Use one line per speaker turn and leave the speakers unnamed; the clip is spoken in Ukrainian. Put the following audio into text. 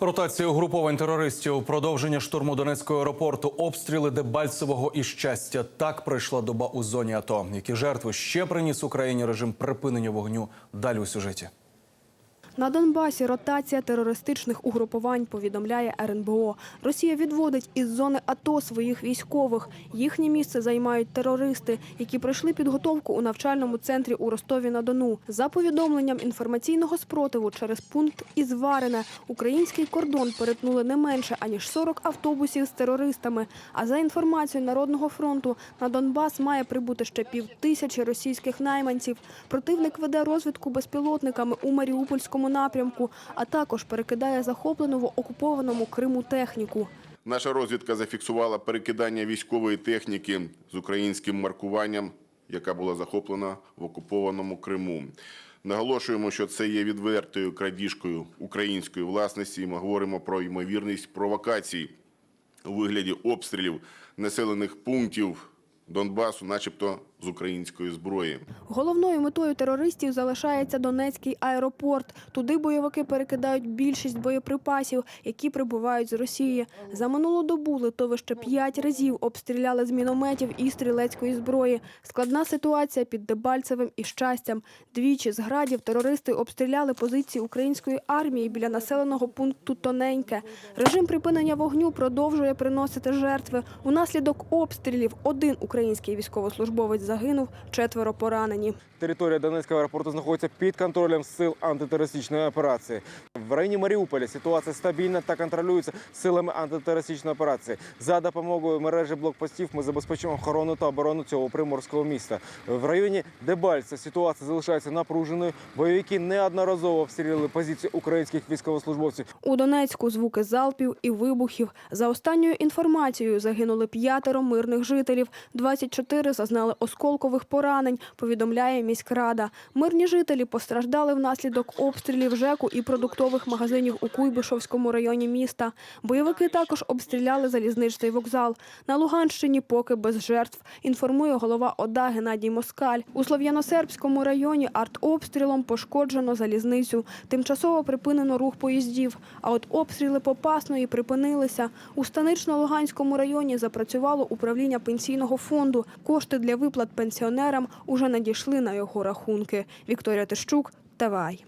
Ротація угруповань терористів, продовження штурму Донецького аеропорту, обстріли Дебальцевого і щастя. Так пройшла доба у зоні АТО. Які жертви ще приніс Україні режим припинення вогню? Далі у сюжеті.
На Донбасі ротація терористичних угрупувань, повідомляє РНБО. Росія відводить із зони АТО своїх військових. Їхнє місце займають терористи, які пройшли підготовку у навчальному центрі у Ростові-на-Дону. За повідомленням інформаційного спротиву через пункт Ізварине український кордон перетнули не менше аніж 40 автобусів з терористами. А за інформацією Народного фронту на Донбас має прибути ще півтисячі російських найманців. Противник веде розвідку безпілотниками у Маріупольському напрямку, а також перекидає захоплену в окупованому Криму техніку.
Наша розвідка зафіксувала перекидання військової техніки з українським маркуванням, яка була захоплена в окупованому Криму. Наголошуємо, що це є відвертою крадіжкою української власності. Ми говоримо про ймовірність провокацій у вигляді обстрілів населених пунктів Донбасу, начебто з української зброї.
Головною метою терористів залишається Донецький аеропорт. Туди бойовики перекидають більшість боєприпасів, які прибувають з Росії. За минулу добу литовище п'ять разів обстріляли з мінометів і стрілецької зброї. Складна ситуація під Дебальцевим і щастям. Двічі з градів терористи обстріляли позиції української армії біля населеного пункту Тоненьке. Режим припинення вогню продовжує приносити жертви. Унаслідок обстрілів один український військовослужбовець загинув, четверо поранені.
Територія Донецького аеропорту знаходиться під контролем сил антитерористичної операції. В районі Маріуполя ситуація стабільна та контролюється силами антитерористичної операції. За допомогою мережі блокпостів ми забезпечуємо охорону та оборону цього приморського міста. В районі Дебальця ситуація залишається напруженою. Бойовики неодноразово обстріляли позиції українських військовослужбовців.
У Донецьку звуки залпів і вибухів. За останньою інформацією загинули п'ятеро мирних жителів. 24 зазнали осколкових поранень, повідомляє міськрада. Мирні жителі постраждали внаслідок обстрілів ЖЕКу і продуктових магазинів у Куйбишевському районі міста. Бойовики також обстріляли залізничний вокзал. На Луганщині поки без жертв, інформує голова ОДА Геннадій Москаль. У Слов'яно-Сербському районі артобстрілом пошкоджено залізницю. Тимчасово припинено рух поїздів. А от обстріли Попасної припинилися. У Станично-Луганському районі запрацювало управління пенсійного фонду. Кошти для пенсіонерам уже надійшли на його рахунки. Вікторія Тищук, ТВАЙ.